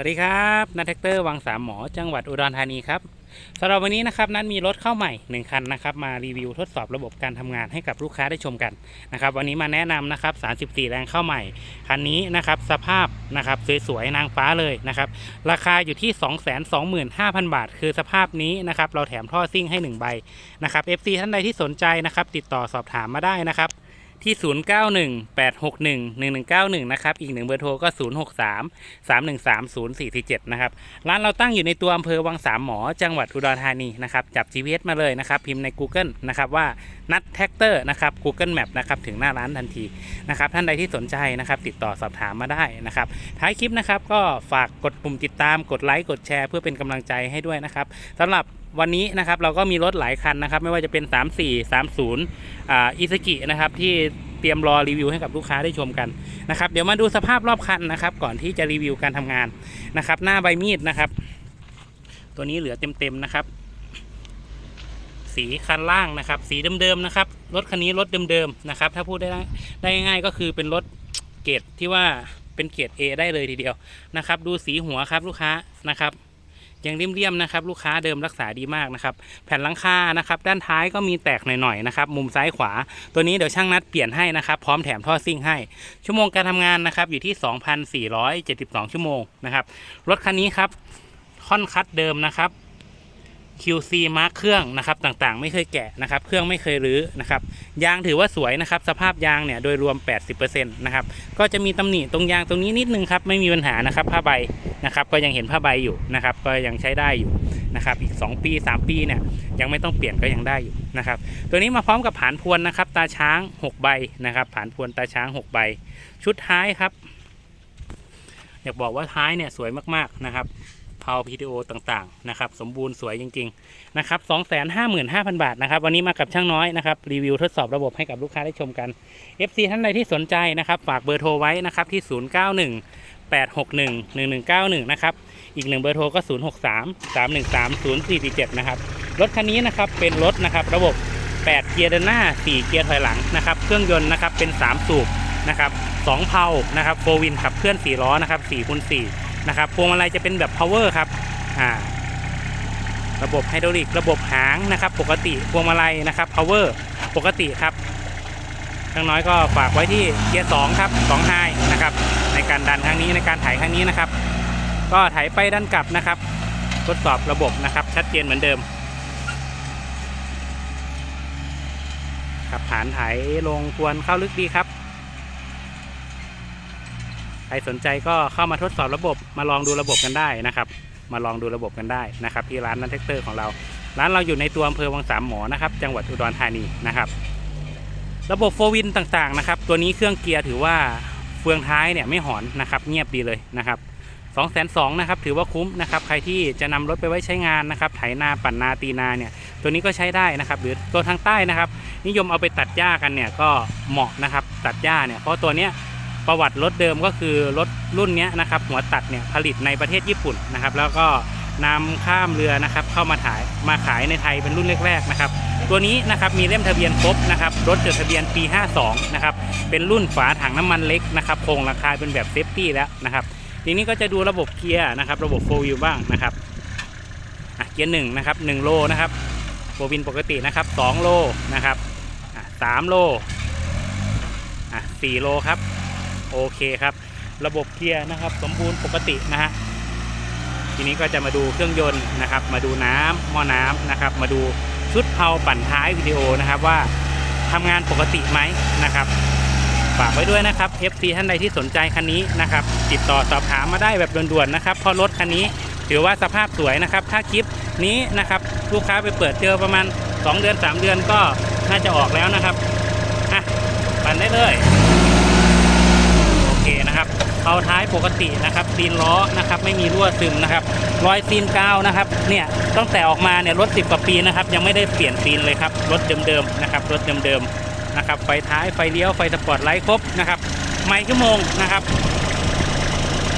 วัสดีครับนัทแท็กเตอร์วังสามหมอจังหวัดอุดรธานีครับสำหรับวันนี้นะครับนัทมีรถเข้าใหม่หนึ่งคันนะครับมารีวิวทดสอบระบบการทำงานให้กับลูกค้าได้ชมกันนะครับวันนี้มาแนะนำนะครับ 34 แรงเข้าใหม่ คันนี้นะครับสภาพนะครับสวยๆนางฟ้าเลยนะครับราคาอยู่ที่ 225,000 บาท คือสภาพนี้นะครับเราแถมท่อซิ่งให้ 1 ใบนะครับ FC ท่านใดที่สนใจนะครับติดต่อสอบถามมาได้นะครับ ที่ 0918611191 นะครับ อีกหนึ่งเบอร์โทรก็ 063 313 0447 นะครับ ร้านเราตั้งอยู่ในตัวอำเภอวังสามหมอ จังหวัดอุดรธานีนะครับ จับ GPS มาเลยนะครับ พิมพ์ใน Google นะครับว่านัดแท็กเตอร์นะครับ Google Map นะครับถึงหน้าร้านทันทีนะครับ ท่านใดที่สนใจนะครับติดต่อสอบถามมาได้นะครับ ท้ายคลิปนะครับก็ฝากกดปุ่มติดตาม กดไลค์ กดแชร์เพื่อเป็นกำลังใจให้ด้วยนะครับสำหรับ วันนี้นะครับเราก็มีรถหลายคันนะครับ ไม่ว่าจะเป็น 34 30อ่าอิซกินะครับที่เตรียมรอรีวิวให้กับลูกค้าได้ชมกันนะครับเดี๋ยวมาดูสภาพรอบคันนะครับ ก่อนที่จะรีวิวการทำงานนะครับ หน้าใบมีดนะครับ ตัวนี้เหลือเต็มๆนะครับ สีคันล่างนะครับ สีเดิมๆนะครับรถคันนี้รถเดิมๆนะครับ ถ้าพูดได้ได้ง่ายก็คือเป็นรถเกรดที่ว่าเป็นเกรด A ได้เลยทีเดียวนะครับ ดูสีหัวครับลูกค้านะครับ ยังเรียมๆนะครับ ลูกค้าเดิมรักษาดีมากนะครับ แผ่นหลังคานะครับ ด้านท้ายก็มีแตกหน่อยๆนะครับ มุมซ้ายขวา ตัวนี้เดี๋ยวช่างนัดเปลี่ยนให้นะครับ พร้อมแถมท่อซิ่งให้ ชั่วโมงการทำงานนะครับ อยู่ที่ 2,472 ชั่วโมงนะครับ รถคันนี้ครับ ค่อนคัดเดิมนะครับ QC มาร์คเครื่องนะครับต่างๆ ไม่เคยแกะนะครับ เครื่องไม่เคยรื้อนะครับ ยางถือว่าสวยนะครับ สภาพยางเนี่ยโดยรวม 80%นะครับ ก็จะมีตำหนิตรงยางตรงนี้นิดนึงครับ ไม่มีปัญหานะครับผ้าใบ นะครับก็ยังเห็นผ้าใบอยู่นะครับก็ยังใช้ได้อยู่นะครับอีก 2 ปี 3 ปีเนี่ยยังไม่ต้องเปลี่ยนก็ยังได้อยู่นะครับตัวนี้มาพร้อมกับผานพวนนะครับตาช้าง 6 ใบนะครับผานพวนตาช้าง 6 ใบ ชุดท้ายครับ อยากบอกว่าท้ายเนี่ยสวยมากๆนะครับเผาพีดีโอต่างๆนะครับสมบูรณ์สวยจริงๆนะครับ255,000บาทนะครับวันนี้มากับช่างน้อยนะครับรีวิวทดสอบระบบให้กับลูกค้าได้ชมกัน FC ท่านใดที่สนใจนะครับฝากเบอร์โทรไว้นะครับที่ 091 861 1191 นะครับ อีกหนึ่งเบอร์โทรก็ 063 313 0447 นะครับ รถคันนี้นะครับเป็นรถนะครับระบบ 8 เกียร์เดินหน้า 4 เกียร์ถอยหลังนะครับ เครื่องยนต์นะครับเป็น 3 สูบนะครับ2เพานะครับโฟวินขับเคลื่อน 4 ล้อนะครับ4คูณ4นะครับ พวงมาลัยจะเป็นแบบ power ครับอ่าระบบไฮดรอลิกระบบหางนะครับ ปกติพวงมาลัยนะครับ power ปกติครับข้งน้อยก็ฝากไว้ที่เกียร์2ครับ2ไฮนะครับ ในการดันครั้งนี้ในการถ่ายครั้งนี้นะครับ ก็ถ่ายไปดันกลับนะครับ ทดสอบระบบนะครับ ชัดเจนเหมือนเดิมขับฐานไถลงควรเข้าลึกดีครับใครสนใจก็เข้ามาทดสอบระบบมาลองดูระบบกันได้นะครับ มาลองดูระบบกันได้นะครับ ที่ร้านนันเทคเตอร์ของเรา ร้านเราอยู่ในตัวอำเภอวังสามหมอนะครับ จังหวัดอุดรธานีนะครับ ระบบโฟวินต่างๆนะครับ ตัวนี้เครื่องเกียร์ถือว่า ฟืองท้ายเนี่ยไม่หอนนะครับเงียบดีเลยนะครับ2องแสนสองนะครับถือว่าคุ้มนะครับใครที่จะนำรถไปไว้ใช้งานนะครับไถนาปั่นนาตีนาเนี่ยตัวนี้ก็ใช้ได้นะครับหรือตัวทางใต้นะครับ นิยมเอาไปตัดหญ้ากันเนี่ยก็เหมาะนะครับตัดหญ้าเนี่ยเพราะตัวเนี้ยประวัติรถเดิมก็คือรถรุ่นเนี้ยนะครับหัวตัดเนี่ยผลิตในประเทศญี่ปุ่นนะครับแล้วก็ นำข้ามเรือนะครับเข้ามาถ่ายมาขายในไทยเป็นรุ่นแรกๆนะครับตัวนี้นะครับมีเล่มทะเบียนครบนะครับรถจดทะเบียนปี 52นะครับเป็นรุ่นฝาถังน้ำมันเล็กนะครับโครงราคาเป็นแบบเซฟตี้แล้วนะครับทีนี้ก็จะดูระบบเกียร์นะครับระบบโฟวิวบ้างนะครับเกียร์หนึ่งนะครับหนึ่งโลนะครับโฟวินปกตินะครับสองโลนะครับสามโลอะสี่โลครับโอเคครับ ระบบเกียร์นะครับสมบูรณ์ปกตินะฮะ ทีนี้ก็จะมาดูเครื่องยนต์นะครับ มาดูน้ำหม้อน้ำนะครับ มาดูชุดเพาปั่นท้ายวิดีโอนะครับว่าทำงานปกติไหมนะครับฝากไว้ด้วยนะครับ FC ท่านใดที่สนใจคันนี้นะครับ ติดต่อสอบถามมาได้แบบด่วนๆนะครับเพราะรถคันนี้ถือว่าสภาพสวยนะครับ ถ้าคลิปนี้นะครับลูกค้าไปเปิดเจอประมาณ 2 เดือน 3 เดือนก็น่าจะออกแล้วนะครับอะปั่นได้เลย โอเคนะครับ เอาท้ายปกตินะครับซีนล้อนะครับไม่มีรั่วซึมนะครับรอยซีนกาวนะครับเนี่ยตั้งแต่ออกมาเนี่ยรถ 10 กว่าปีนะครับยังไม่ได้เปลี่ยนซีนเลยครับรถเดิมๆนะครับรถเดิมๆนะครับไฟท้ายไฟเลี้ยวไฟสปอร์ตไลท์ครบนะครับไม่ชั่วโมงนะครับ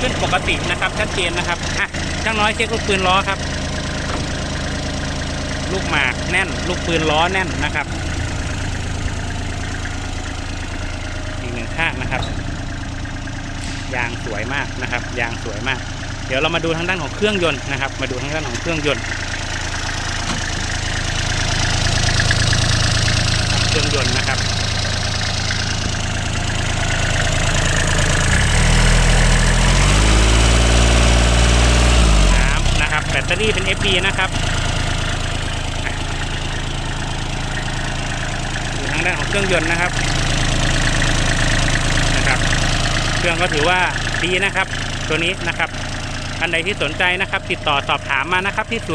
ขึ้นปกตินะครับชัดเจนนะครับอะช่างน้อยเช็คลูกปืนล้อครับ ลูกหมากแน่น ลูกปืนล้อแน่นนะครับอีกหนึ่งข้างนะครับ ยางสวยมากนะครับ ยางสวยมาก เดี๋ยวเรามาดูทางด้านของเครื่องยนต์นะครับ มาดูทางด้านของเครื่องยนต์เครื่องยนต์นะครับน้ำนะครับแบตเตอรี่เป็น FB นะครับดูทางด้านของเครื่องยนต์นะครับ เครื่องก็ถือว่าดีนะครับ ตัวนี้นะครับ อันใดที่สนใจนะครับ ติดต่อสอบถามมานะครับที่ 091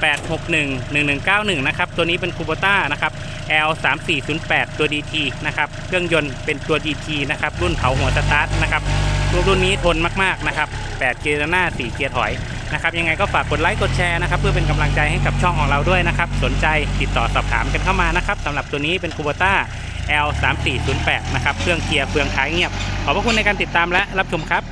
861 1191 นะครับ ตัวนี้เป็นคูโบต้านะครับ L 3 4 0 8 ตัว DT นะครับ เครื่องยนต์เป็นตัว DT นะครับ รุ่นเผาหัวสตาร์ทนะครับรุ่นรุ่นนี้ทนมาก ๆ นะครับ 8 เกียร์หน้า 4 เกียร์ถอยนะครับ ยังไงก็ฝากกดไลค์ กดแชร์นะครับ เพื่อเป็นกำลังใจให้กับช่องของเราด้วยนะครับ สนใจติดต่อสอบถามกันเข้ามานะครับสำหรับตัวนี้เป็นคูโบต้า L 3 4 0 8 นะครับ เครื่องเกียร์เฟืองท้ายเงียบ ขอบพระคุณในการติดตามและรับชมครับ